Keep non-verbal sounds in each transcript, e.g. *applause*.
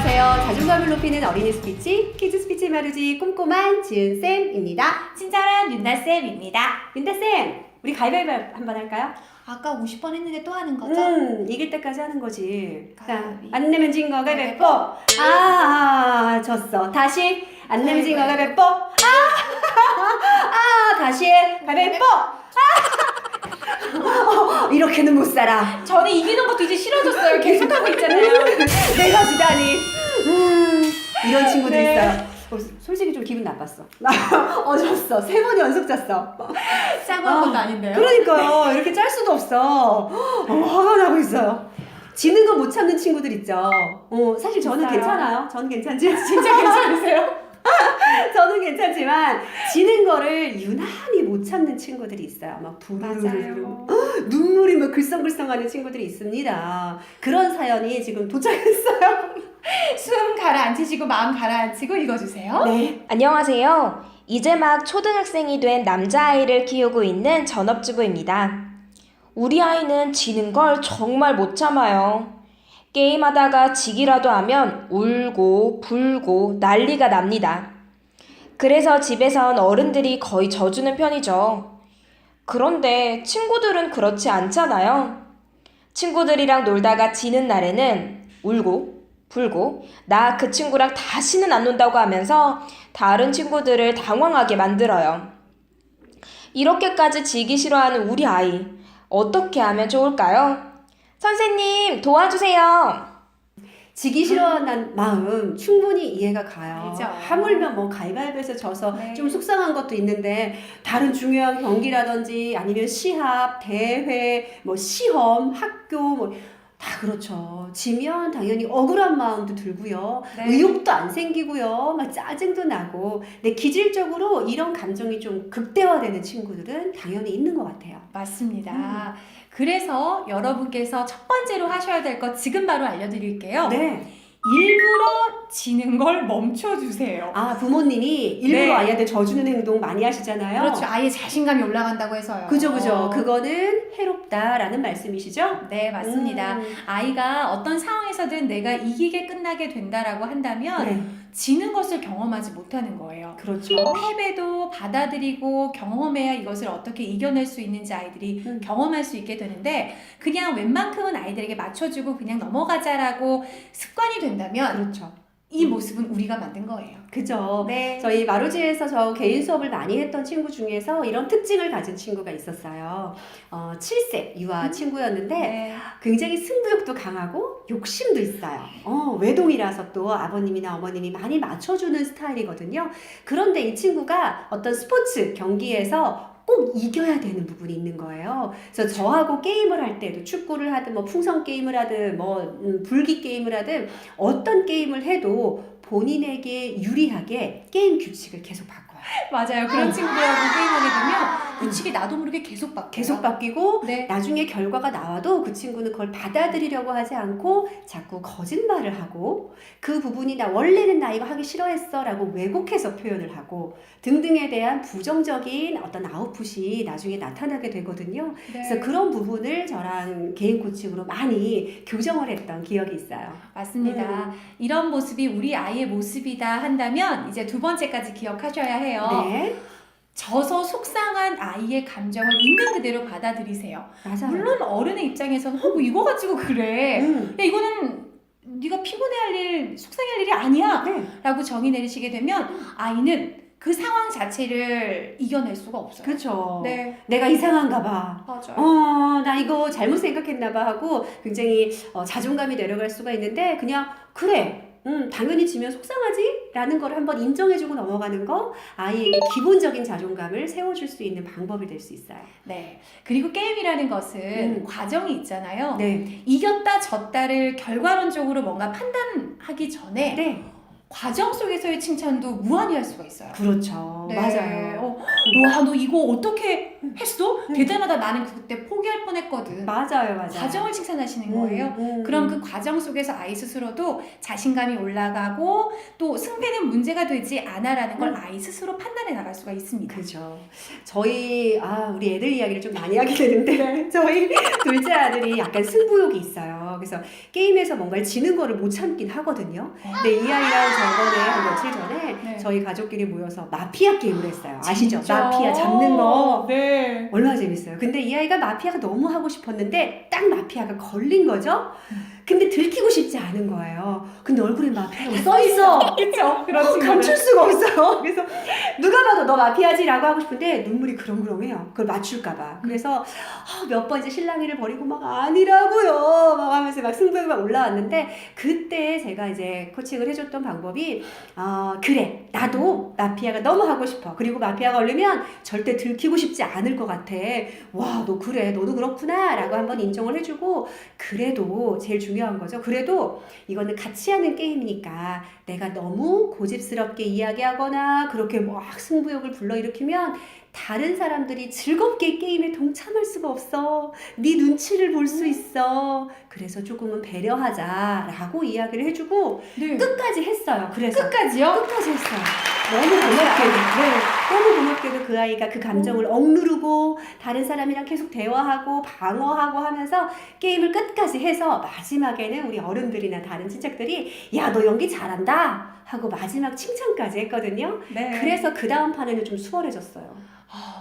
안녕하세요. 자존감을 높이는 어린이 스피치, 키즈 스피치 마루지 꼼꼼한 지은쌤입니다. 친절한 윤나쌤입니다. 윤다쌤, 우리 가위바위보 한번 할까요? 아까 50번 했는데 또 하는 거죠? 음, 이길 때까지 하는 거지. 자, 가위바위보. 안 내면 진 거 가위바위보. 아, 아, 졌어. 다시. 안 내면 진 거 가위바위보. 아, *laughs* 아, 다시. 가위바위보. 이렇게는 못 살아. 저는 이기는 것도 이제 싫어졌어요. 계속하고 있잖아요. *laughs* 내가 지다니. 음, 이런 친구들 네. 있어요. 어, 솔직히 좀 기분 나빴어. *laughs* 어, 졌어. 세 번 연속 졌어. 짜고 한 아, 것도 아닌데요? 그러니까요. 이렇게 짤 수도 없어. 어, 화가 나고 있어요. 지는 거 못 참는 친구들 있죠. 어, 사실 저는 있어요. 괜찮아요. 저는 괜찮지. *laughs* 진짜 괜찮으세요? 저는 괜찮지만 지는 거를 유난히 못 참는 친구들이 있어요. 막 부르르르. 눈물이 막 글썽글썽하는 친구들이 있습니다. 그런 사연이 지금 도착했어요. *laughs* 숨 가라앉히시고 마음 가라앉히고 읽어주세요. 네. 안녕하세요. 이제 막 초등학생이 된 남자아이를 키우고 있는 전업주부입니다. 우리 아이는 지는 걸 정말 못 참아요. 게임하다가 지기라도 하면 울고 불고 난리가 납니다. 그래서 집에선 어른들이 거의 져주는 편이죠. 그런데 친구들은 그렇지 않잖아요. 친구들이랑 놀다가 지는 날에는 울고 불고 나 그 친구랑 다시는 안 논다고 하면서 다른 친구들을 당황하게 만들어요. 이렇게까지 지기 싫어하는 우리 아이 어떻게 하면 좋을까요? 선생님 도와주세요. 지기 싫어하는 마음 충분히 이해가 가요. 알죠. 하물며 뭐 가위바위보에서 져서 네. 좀 속상한 것도 있는데 다른 중요한 경기라든지 아니면 시합, 대회, 뭐 시험, 학교 뭐 다 그렇죠. 지면 당연히 억울한 마음도 들고요. 네. 의욕도 안 생기고요. 막 짜증도 나고. 근데 기질적으로 이런 감정이 좀 극대화되는 친구들은 당연히 있는 것 같아요. 맞습니다. 음. 그래서 여러분께서 첫 번째로 하셔야 될 것 지금 바로 알려드릴게요. 네. 일부러 지는 걸 멈춰주세요. 아 부모님이 일부러 네. 아이한테 져주는 행동 많이 하시잖아요. 그렇죠. 아예 자신감이 올라간다고 해서요. 그죠, 그죠. 어. 그거는 해롭다라는 말씀이시죠? 네, 맞습니다. 음, 아이가 어떤 상황에서든 내가 이기게 끝나게 된다라고 한다면 네, 지는 것을 경험하지 못하는 거예요. 그렇죠. 패배도 받아들이고 경험해야 이것을 어떻게 이겨낼 수 있는지 아이들이 음. 경험할 수 있게 되는데 그냥 웬만큼은 아이들에게 맞춰주고 그냥 넘어가자라고 습관이 된다면 그렇죠. 이 음. 모습은 우리가 만든 거예요. 그죠. 네. 저희 마루지에서 저 개인 수업을 많이 했던 친구 중에서 이런 특징을 가진 친구가 있었어요. 어, 7세 유아 음. 친구였는데 네. 굉장히 승부욕도 강하고 욕심도 있어요. 어, 외동이라서 또 아버님이나 어머님이 많이 맞춰주는 스타일이거든요. 그런데 이 친구가 어떤 스포츠 경기에서 꼭 이겨야 되는 부분이 있는 거예요. 그래서 저하고 게임을 할 때도 축구를 하든 뭐 풍선 게임을 하든 뭐 음, 불기 게임을 하든 어떤 게임을 해도 본인에게 유리하게 게임 규칙을 계속 바꿔요. 맞아요. 그런 친구들하고 게임하게 되면 규칙이 나도 모르게 계속 바뀌어요. 계속 바뀌고 네. 나중에 결과가 나와도 그 친구는 그걸 받아들이려고 하지 않고 자꾸 거짓말을 하고 그 부분이 나 원래는 나 이거 하기 싫어했어 라고 왜곡해서 표현을 하고 등등에 대한 부정적인 어떤 아웃풋이 나중에 나타나게 되거든요. 네. 그래서 그런 부분을 저랑 개인 코칭으로 많이 교정을 했던 기억이 있어요. 맞습니다. 이런 모습이 우리 아이의 모습이다 한다면 이제 두 번째까지 기억하셔야 해요. 네. 져서 속상한 아이의 감정을 있는 그대로 받아들이세요. 맞아요. 물론 어른의 입장에서는 어, 뭐 이거 가지고 그래. 음. 야 이거는 네가 피곤해할 일, 속상할 일이 아니야. 네. 라고 정의 내리시게 되면 아이는 그 상황 자체를 이겨낼 수가 없어요. 그렇죠. 네, 내가 이상한가 봐. 맞아요. 어, 나 이거 잘못 생각했나 봐 하고 굉장히 어, 자존감이 내려갈 수가 있는데 그냥 그래. 음, 당연히 지면 속상하지? 라는 걸 한번 인정해주고 넘어가는 거 아이에게 기본적인 자존감을 세워줄 수 있는 방법이 될 수 있어요. 네. 그리고 게임이라는 것은 음. 과정이 있잖아요. 네. 이겼다 졌다를 결과론적으로 뭔가 판단하기 전에 네. 과정 속에서의 칭찬도 무한히 할 수가 있어요. 그렇죠. 네. 맞아요. 어, 와너 이거 어떻게 했어? 대단하다 나는 그때 포기할 뻔했거든. 맞아요, 맞아요. 과정을 칭찬하시는 음, 거예요. 음, 그럼 음. 그 과정 속에서 아이 스스로도 자신감이 올라가고 또 승패는 문제가 되지 않아라는 걸 음. 아이 스스로 판단해 나갈 수가 있습니다. 그죠. 저희 아 우리 애들 이야기를 좀 많이 하게 되는데 *laughs* 저희 둘째 아들이 약간 승부욕이 있어요. 그래서 게임에서 뭔가를 지는 거를 못 참긴 하거든요. 근데 이 아이랑 저번에 한 며칠 전에 네. 저희 가족끼리 모여서 마피아 게임을 했어요. 아시죠? 진짜? 마피아 잡는 거. 네. 얼마나 재밌어요. 근데 이 아이가 마피아가 너무 하고 싶었는데 딱 마피아가 걸린 거죠. 근데 들키고 싶지 않은 거예요. 근데 얼굴에 마피아가 써 있어. *laughs* 그렇죠. 어, 감출 수가 없어요. *laughs* 그래서 누가 봐도 너 마피아지라고 하고 싶은데 눈물이 그렁그렁해요. 그걸 맞출까봐. 그래서 몇번 이제 실랑이를 버리고 막 아니라고요. 막 하면서 막 승부욕이 막 올라왔는데 그때 제가 이제 코칭을 해줬던 방법이 어, 그래 나도 마피아가 너무 하고 싶어. 그리고 마피아가 걸리면 절대 들키고 싶지 않을 것 같아. 와 너 그래 너도 그렇구나라고 한번 인정을 해주고 그래도 제일 중요한 거죠. 그래도 이거는 같이 하는 게임이니까 내가 너무 고집스럽게 이야기하거나 그렇게 막 승부욕을 불러일으키면 다른 사람들이 즐겁게 게임에 동참할 수가 없어. 네 눈치를 볼 수 있어. 그래서 조금은 배려하자라고 이야기를 해주고 네. 끝까지 했어요. 그래서 끝까지요? 끝까지 했어요. 너무 고맙게도, 네, 너무 고맙게도 그 아이가 그 감정을 억누르고 다른 사람이랑 계속 대화하고 방어하고 하면서 게임을 끝까지 해서 마지막에는 우리 어른들이나 다른 친척들이 야 너 연기 잘한다 하고 마지막 칭찬까지 했거든요. 네. 그래서 그 다음 판에는 좀 수월해졌어요.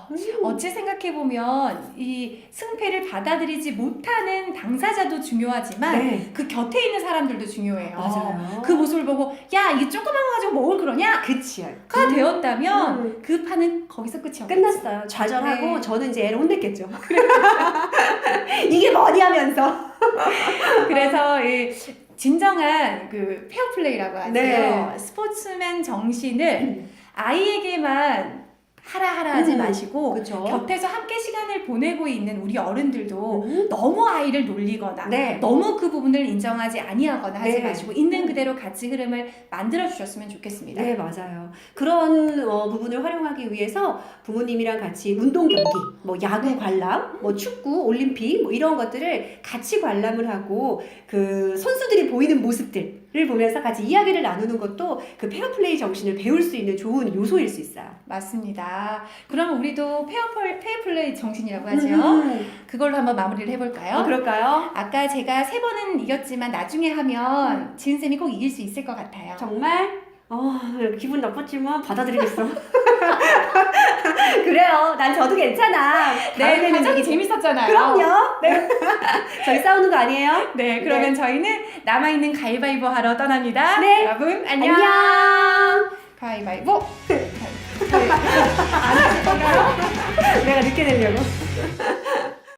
아, 음. 어찌 생각해 보면 이 승패를 받아들이지 못하는 당사자도 중요하지만 네, 그 곁에 있는 사람들도 중요해요. 맞아요. 그 모습을 보고 야 이게 조그만 거 가지고 뭘 그러냐? 그치요. 가 되었다면 음. 그 판은 거기서 끝이었겠죠. 끝났어요. 좌절하고 네. 저는 이제 애를 혼냈겠죠. *laughs* 이게 뭐니 하면서. *laughs* 그래서 이 진정한 그 페어플레이라고 하죠. 네. 스포츠맨 정신을 아이에게만 하라 하라 하지 음, 마시고 그렇죠. 곁에서 함께 시간을 보내고 있는 우리 어른들도 음. 너무 아이를 놀리거나 네. 너무 그 부분을 인정하지 아니하거나 하지 네. 마시고 있는 그대로 같이 흐름을 만들어 주셨으면 좋겠습니다. 네, 맞아요. 그런 어, 부분을 활용하기 위해서 부모님이랑 같이 운동 경기, 뭐 야구 관람, 뭐 축구, 올림픽, 뭐 이런 것들을 같이 관람을 하고 그 선수들이 보이는 모습들 을 보면서 같이 이야기를 나누는 것도 그 페어플레이 정신을 배울 수 있는 좋은 요소일 수 있어요. 맞습니다. 그러면 우리도 페어플, 페어플레이 정신이라고 하죠. 음. 그걸로 한번 마무리를 해볼까요? 아, 그럴까요? 아까 제가 세 번은 이겼지만 나중에 하면 지은 쌤이 꼭 이길 수 있을 것 같아요. 정말 어, 기분 나빴지만 받아들이겠어. *laughs* *laughs* 그래요. 난 저도 괜찮아. 네, 다음에는 이기고. 재밌었잖아요. 그럼요. 네. *laughs* 저희 싸우는 거 아니에요? 네, 그러면 저희는 남아있는 가위바위보 하러 떠납니다. 네. 여러분, 안녕. 안녕. 가위바위보. *laughs* 내가 늦게 내려고.